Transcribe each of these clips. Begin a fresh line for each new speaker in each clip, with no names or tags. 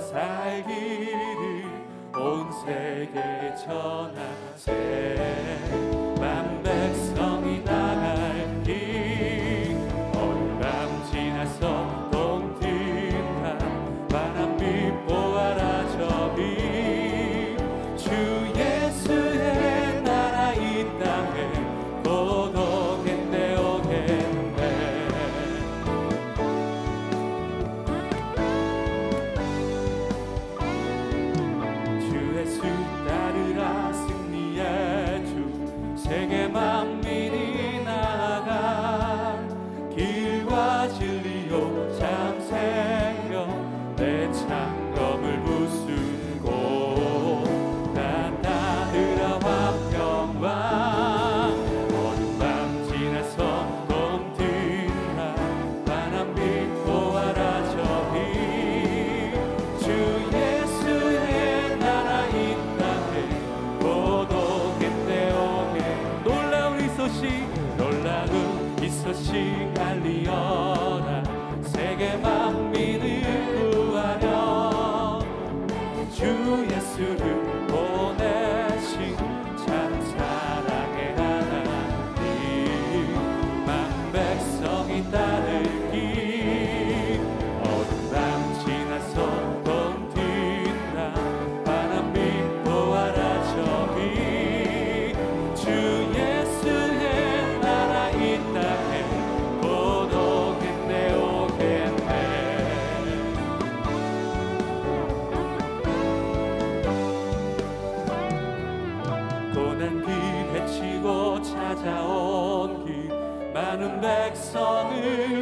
살기를 온 세계 전하세.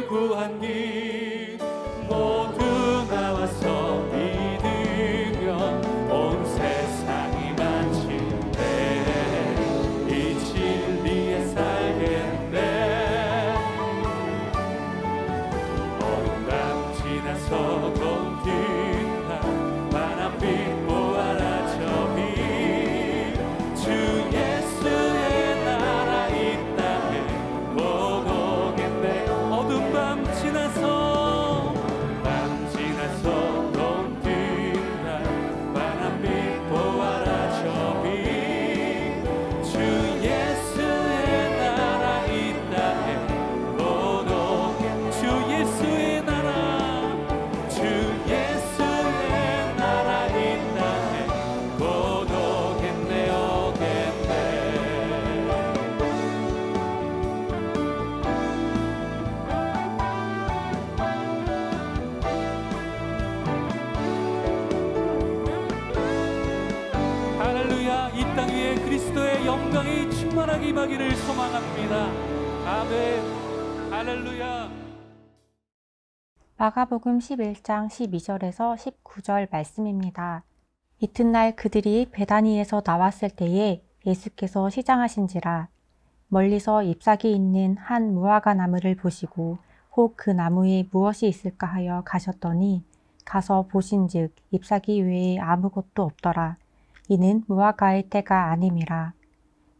구한 길 임하기를 소망합니다 아멘 할렐루야
마가복음 11장 12절에서 19절 말씀입니다. 이튿날 그들이 베다니에서 나왔을 때에 예수께서 시장하신지라 멀리서 잎사귀 있는 한 무화과 나무를 보시고 혹 그 나무에 무엇이 있을까 하여 가셨더니 가서 보신즉 잎사귀 외에 아무것도 없더라. 이는 무화과의 때가 아님이라.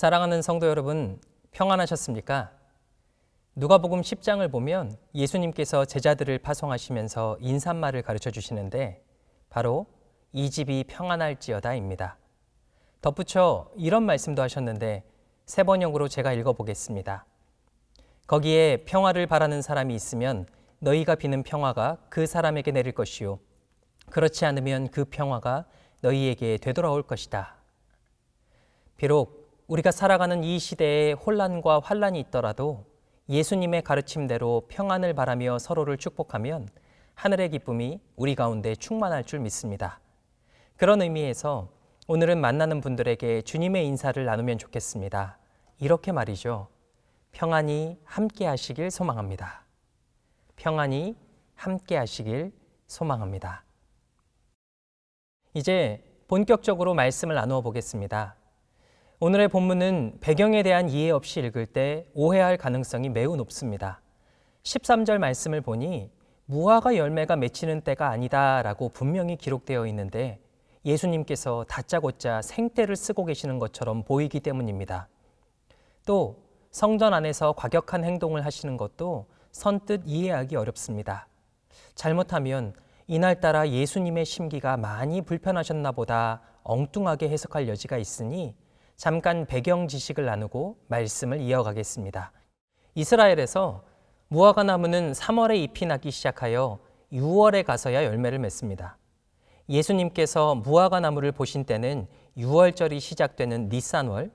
사랑하는 성도 여러분, 평안하셨습니까? 누가복음 10장을 보면 예수님께서 제자들을 파송하시면서 인사말을 가르쳐 주시는데 바로 이 집이 평안할지어다입니다. 덧붙여 이런 말씀도 하셨는데 세 번역으로 제가 읽어 보겠습니다. 거기에 평화를 바라는 사람이 있으면 너희가 비는 평화가 그 사람에게 내릴 것이요 그렇지 않으면 그 평화가 너희에게 되돌아올 것이다. 비록 우리가 살아가는 이 시대에 혼란과 환란이 있더라도 예수님의 가르침대로 평안을 바라며 서로를 축복하면 하늘의 기쁨이 우리 가운데 충만할 줄 믿습니다. 그런 의미에서 오늘은 만나는 분들에게 주님의 인사를 나누면 좋겠습니다. 이렇게 말이죠. 평안이 함께 하시길 소망합니다. 평안이 함께 하시길 소망합니다. 이제 본격적으로 말씀을 나누어 보겠습니다. 오늘의 본문은 배경에 대한 이해 없이 읽을 때 오해할 가능성이 매우 높습니다. 13절 말씀을 보니 무화과 열매가 맺히는 때가 아니다라고 분명히 기록되어 있는데 예수님께서 다짜고짜 생떼를 쓰고 계시는 것처럼 보이기 때문입니다. 또 성전 안에서 과격한 행동을 하시는 것도 선뜻 이해하기 어렵습니다. 잘못하면 이날따라 예수님의 심기가 많이 불편하셨나 보다 엉뚱하게 해석할 여지가 있으니 잠깐 배경 지식을 나누고 말씀을 이어가겠습니다. 이스라엘에서 무화과 나무는 3월에 잎이 나기 시작하여 6월에 가서야 열매를 맺습니다. 예수님께서 무화과 나무를 보신 때는 6월절이 시작되는 니산월,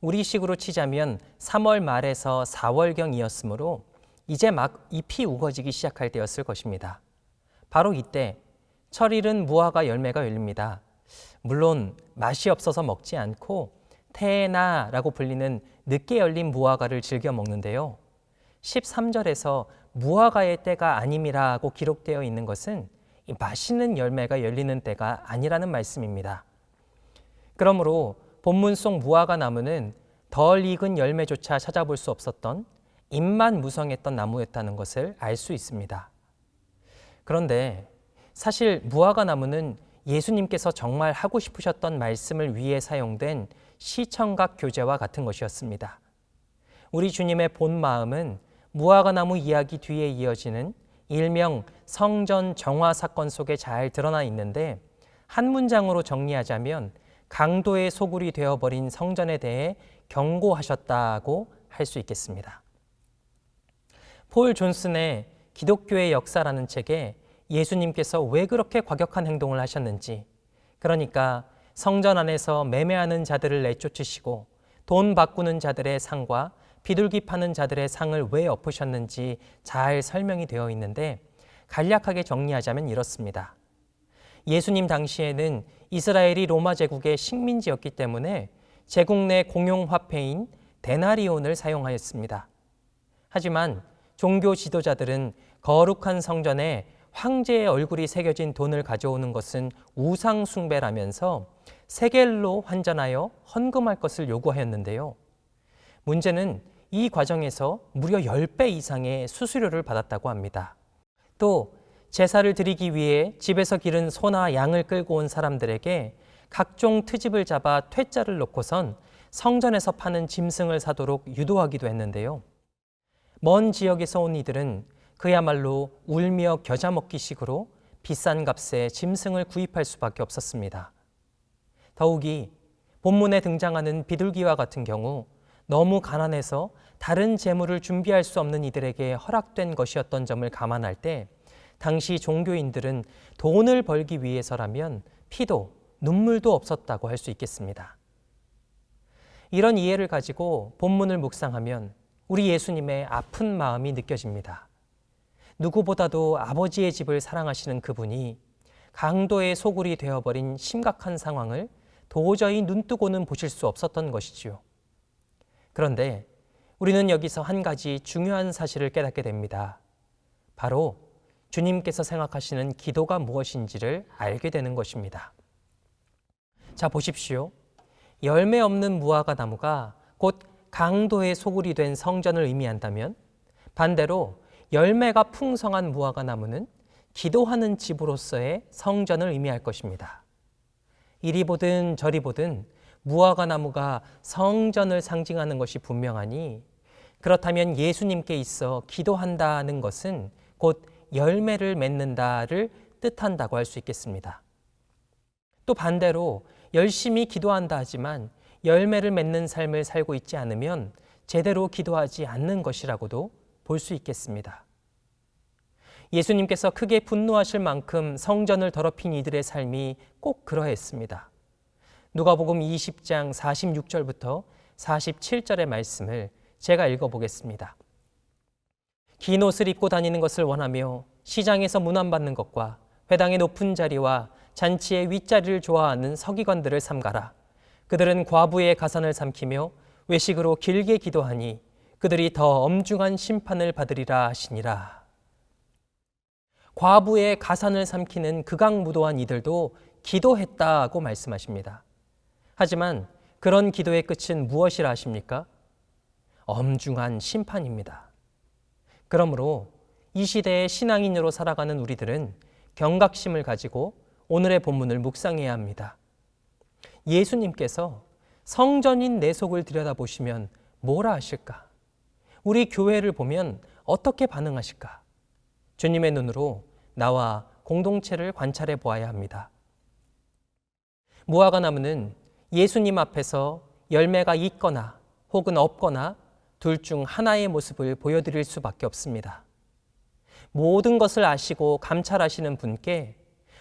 우리식으로 치자면 3월 말에서 4월경이었으므로 이제 막 잎이 우거지기 시작할 때였을 것입니다. 바로 이때 철일은 무화과 열매가 열립니다. 물론 맛이 없어서 먹지 않고 테나라고 불리는 늦게 열린 무화과를 즐겨 먹는데요. 13절에서 무화과의 때가 아님이라고 기록되어 있는 것은 이 맛있는 열매가 열리는 때가 아니라는 말씀입니다. 그러므로 본문 속 무화과 나무는 덜 익은 열매조차 찾아볼 수 없었던 잎만 무성했던 나무였다는 것을 알 수 있습니다. 그런데 사실 무화과 나무는 예수님께서 정말 하고 싶으셨던 말씀을 위해 사용된 시청각 교재와 같은 것이었습니다. 우리 주님의 본 마음은 무화과 나무 이야기 뒤에 이어지는 일명 성전 정화 사건 속에 잘 드러나 있는데 한 문장으로 정리하자면 강도의 소굴이 되어버린 성전에 대해 경고하셨다고 할 수 있겠습니다. 폴 존슨의 기독교의 역사라는 책에 예수님께서 왜 그렇게 과격한 행동을 하셨는지, 그러니까 성전 안에서 매매하는 자들을 내쫓으시고 돈 바꾸는 자들의 상과 비둘기 파는 자들의 상을 왜 엎으셨는지 잘 설명이 되어 있는데 간략하게 정리하자면 이렇습니다. 예수님 당시에는 이스라엘이 로마 제국의 식민지였기 때문에 제국 내 공용 화폐인 데나리온을 사용하였습니다. 하지만 종교 지도자들은 거룩한 성전에 황제의 얼굴이 새겨진 돈을 가져오는 것은 우상 숭배라면서 세겔로 환전하여 헌금할 것을 요구하였는데요. 문제는 이 과정에서 무려 10배 이상의 수수료를 받았다고 합니다. 또 제사를 드리기 위해 집에서 기른 소나 양을 끌고 온 사람들에게 각종 트집을 잡아 퇴짜를 놓고선 성전에서 파는 짐승을 사도록 유도하기도 했는데요. 먼 지역에서 온 이들은 그야말로 울며 겨자 먹기 식으로 비싼 값에 짐승을 구입할 수밖에 없었습니다. 더욱이 본문에 등장하는 비둘기와 같은 경우 너무 가난해서 다른 재물을 준비할 수 없는 이들에게 허락된 것이었던 점을 감안할 때 당시 종교인들은 돈을 벌기 위해서라면 피도 눈물도 없었다고 할 수 있겠습니다. 이런 이해를 가지고 본문을 묵상하면 우리 예수님의 아픈 마음이 느껴집니다. 누구보다도 아버지의 집을 사랑하시는 그분이 강도의 소굴이 되어버린 심각한 상황을 도저히 눈뜨고는 보실 수 없었던 것이지요. 그런데 우리는 여기서 한 가지 중요한 사실을 깨닫게 됩니다. 바로 주님께서 생각하시는 기도가 무엇인지를 알게 되는 것입니다. 자, 보십시오. 열매 없는 무화과 나무가 곧 강도의 소굴이 된 성전을 의미한다면 반대로 열매가 풍성한 무화과 나무는 기도하는 집으로서의 성전을 의미할 것입니다. 이리 보든 저리 보든 무화과 나무가 성전을 상징하는 것이 분명하니 그렇다면 예수님께 있어 기도한다는 것은 곧 열매를 맺는다를 뜻한다고 할 수 있겠습니다. 또 반대로 열심히 기도한다 하지만 열매를 맺는 삶을 살고 있지 않으면 제대로 기도하지 않는 것이라고도 볼 수 있겠습니다. 예수님께서 크게 분노하실 만큼 성전을 더럽힌 이들의 삶이 꼭 그러했습니다. 누가복음 20장 46절부터 47절의 말씀을 제가 읽어 보겠습니다. 긴 옷을 입고 다니는 것을 원하며 시장에서 문안받는 것과 회당의 높은 자리와 잔치의 윗자리를 좋아하는 서기관들을 삼가라. 그들은 과부의 가산을 삼키며 외식으로 길게 기도하니 그들이 더 엄중한 심판을 받으리라 하시니라. 과부의 가산을 삼키는 극악무도한 이들도 기도했다고 말씀하십니다. 하지만 그런 기도의 끝은 무엇이라 하십니까? 엄중한 심판입니다. 그러므로 이 시대의 신앙인으로 살아가는 우리들은 경각심을 가지고 오늘의 본문을 묵상해야 합니다. 예수님께서 성전인 내 속을 들여다보시면 뭐라 하실까? 우리 교회를 보면 어떻게 반응하실까? 주님의 눈으로 나와 공동체를 관찰해 보아야 합니다. 무화과 나무는 예수님 앞에서 열매가 있거나 혹은 없거나 둘 중 하나의 모습을 보여드릴 수밖에 없습니다. 모든 것을 아시고 감찰하시는 분께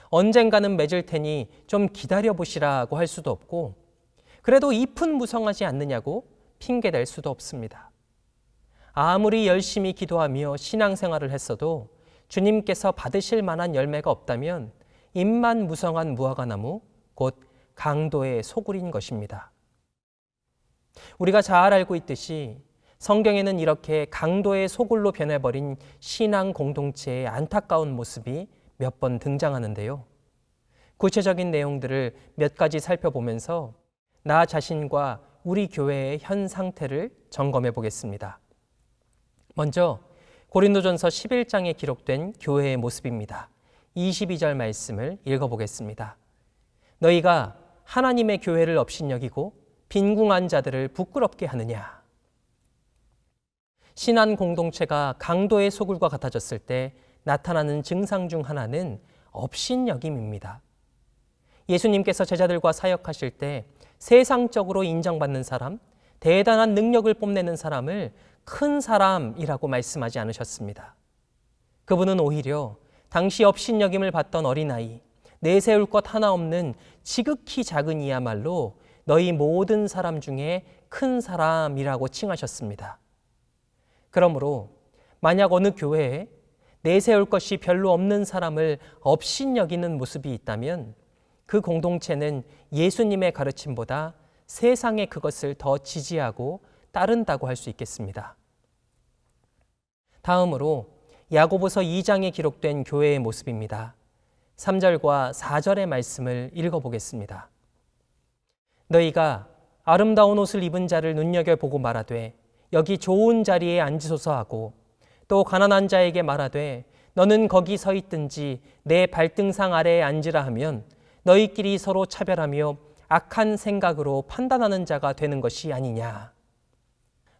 언젠가는 맺을 테니 좀 기다려 보시라고 할 수도 없고 그래도 잎은 무성하지 않느냐고 핑계 댈 수도 없습니다. 아무리 열심히 기도하며 신앙생활을 했어도 주님께서 받으실 만한 열매가 없다면 잎만 무성한 무화과 나무 곧 강도의 소굴인 것입니다. 우리가 잘 알고 있듯이 성경에는 이렇게 강도의 소굴로 변해버린 신앙 공동체의 안타까운 모습이 몇 번 등장하는데요. 구체적인 내용들을 몇 가지 살펴보면서 나 자신과 우리 교회의 현 상태를 점검해 보겠습니다. 먼저 고린도전서 11장에 기록된 교회의 모습입니다. 22절 말씀을 읽어보겠습니다. 너희가 하나님의 교회를 업신여기고 빈궁한 자들을 부끄럽게 하느냐? 신한 공동체가 강도의 소굴과 같아졌을 때 나타나는 증상 중 하나는 업신여김입니다. 예수님께서 제자들과 사역하실 때 세상적으로 인정받는 사람, 대단한 능력을 뽐내는 사람을 큰 사람이라고 말씀하지 않으셨습니다. 그분은 오히려 당시 업신여김을 받던 어린아이, 내세울 것 하나 없는 지극히 작은 이야말로 너희 모든 사람 중에 큰 사람이라고 칭하셨습니다. 그러므로 만약 어느 교회에 내세울 것이 별로 없는 사람을 업신여기는 모습이 있다면 그 공동체는 예수님의 가르침보다 세상의 그것을 더 지지하고 따른다고 할 수 있겠습니다. 다음으로 야고보서 2장에 기록된 교회의 모습입니다. 3절과 4절의 말씀을 읽어보겠습니다. 너희가 아름다운 옷을 입은 자를 눈여겨보고 말하되 여기 좋은 자리에 앉으소서 하고 또 가난한 자에게 말하되 너는 거기 서 있든지 내 발등상 아래에 앉으라 하면 너희끼리 서로 차별하며 악한 생각으로 판단하는 자가 되는 것이 아니냐.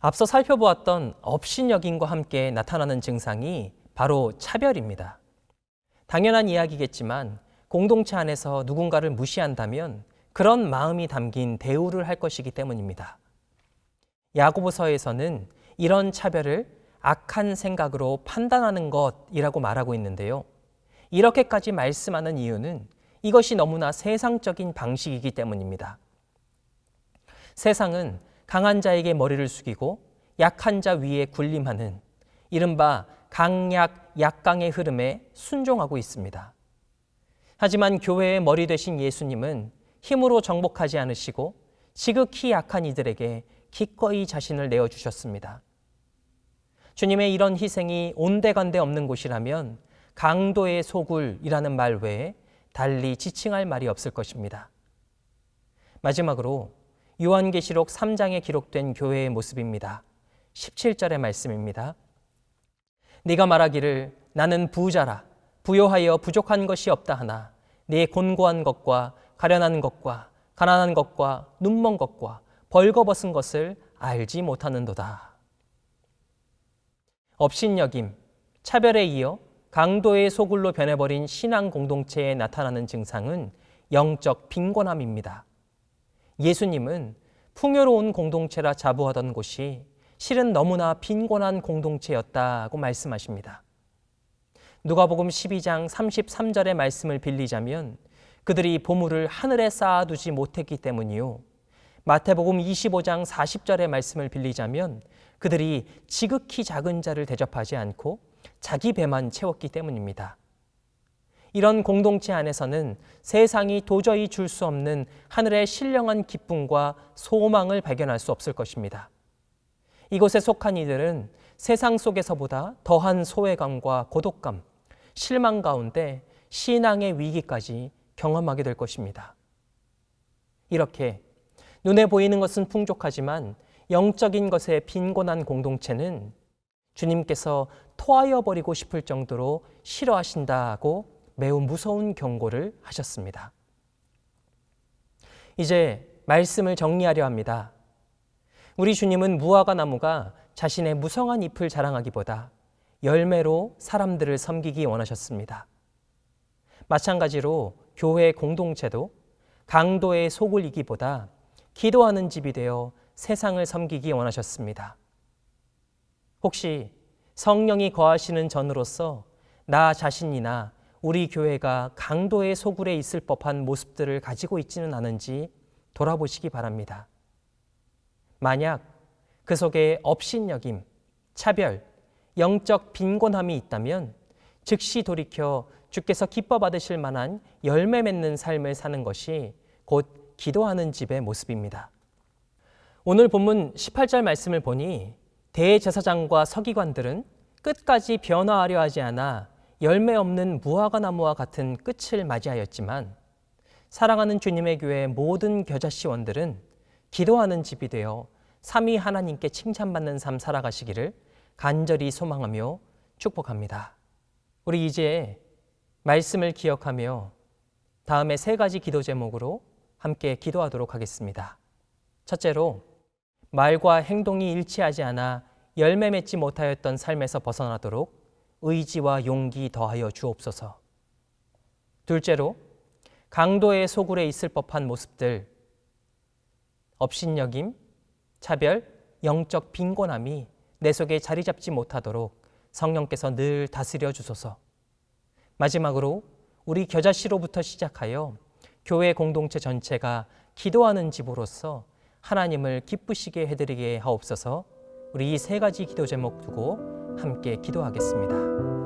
앞서 살펴보았던 업신여김과 함께 나타나는 증상이 바로 차별입니다. 당연한 이야기겠지만 공동체 안에서 누군가를 무시한다면 그런 마음이 담긴 대우를 할 것이기 때문입니다. 야고보서에서는 이런 차별을 악한 생각으로 판단하는 것이라고 말하고 있는데요. 이렇게까지 말씀하는 이유는 이것이 너무나 세상적인 방식이기 때문입니다. 세상은 강한 자에게 머리를 숙이고 약한 자 위에 군림하는 이른바 강약 약강의 흐름에 순종하고 있습니다. 하지만 교회의 머리 되신 예수님은 힘으로 정복하지 않으시고 지극히 약한 이들에게 기꺼이 자신을 내어 주셨습니다. 주님의 이런 희생이 온데간데 없는 곳이라면 강도의 소굴이라는 말 외에 달리 지칭할 말이 없을 것입니다. 마지막으로 요한계시록 3장에 기록된 교회의 모습입니다. 17절의 말씀입니다. 네가 말하기를 나는 부자라 부요하여 부족한 것이 없다 하나 네 곤고한 것과 가련한 것과 가난한 것과 눈먼 것과 벌거벗은 것을 알지 못하는도다. 업신여김, 차별에 이어 강도의 소굴로 변해버린 신앙 공동체에 나타나는 증상은 영적 빈곤함입니다. 예수님은 풍요로운 공동체라 자부하던 곳이 실은 너무나 빈곤한 공동체였다고 말씀하십니다. 누가복음 12장 33절의 말씀을 빌리자면 그들이 보물을 하늘에 쌓아두지 못했기 때문이요. 마태복음 25장 40절의 말씀을 빌리자면 그들이 지극히 작은 자를 대접하지 않고 자기 배만 채웠기 때문입니다. 이런 공동체 안에서는 세상이 도저히 줄 수 없는 하늘의 신령한 기쁨과 소망을 발견할 수 없을 것입니다. 이곳에 속한 이들은 세상 속에서보다 더한 소외감과 고독감, 실망 가운데 신앙의 위기까지 경험하게 될 것입니다. 이렇게 눈에 보이는 것은 풍족하지만 영적인 것에 빈곤한 공동체는 주님께서 토하여 버리고 싶을 정도로 싫어하신다고 매우 무서운 경고를 하셨습니다. 이제 말씀을 정리하려 합니다. 우리 주님은 무화과 나무가 자신의 무성한 잎을 자랑하기보다 열매로 사람들을 섬기기 원하셨습니다. 마찬가지로 교회 공동체도 강도의 속을 이기보다 기도하는 집이 되어 세상을 섬기기 원하셨습니다. 혹시 성령이 거하시는 전으로서 나 자신이나 우리 교회가 강도의 소굴에 있을 법한 모습들을 가지고 있지는 않은지 돌아보시기 바랍니다. 만약 그 속에 업신여김, 차별, 영적 빈곤함이 있다면 즉시 돌이켜 주께서 기뻐 받으실 만한 열매 맺는 삶을 사는 것이 곧 기도하는 집의 모습입니다. 오늘 본문 18절 말씀을 보니 대제사장과 서기관들은 끝까지 변화하려 하지 않아 열매 없는 무화과 나무와 같은 끝을 맞이하였지만 사랑하는 주님의 교회 모든 겨자씨원들은 기도하는 집이 되어 삼위 하나님께 칭찬받는 삶 살아가시기를 간절히 소망하며 축복합니다. 우리 이제 말씀을 기억하며 다음에 세 가지 기도 제목으로 함께 기도하도록 하겠습니다. 첫째로 말과 행동이 일치하지 않아 열매 맺지 못하였던 삶에서 벗어나도록 의지와 용기 더하여 주옵소서. 둘째로 강도의 소굴에 있을 법한 모습들 업신여김, 차별, 영적 빈곤함이 내 속에 자리 잡지 못하도록 성령께서 늘 다스려 주소서. 마지막으로 우리 겨자씨로부터 시작하여 교회 공동체 전체가 기도하는 집으로서 하나님을 기쁘시게 해드리게 하옵소서. 우리 이 세 가지 기도 제목 두고 함께 기도하겠습니다.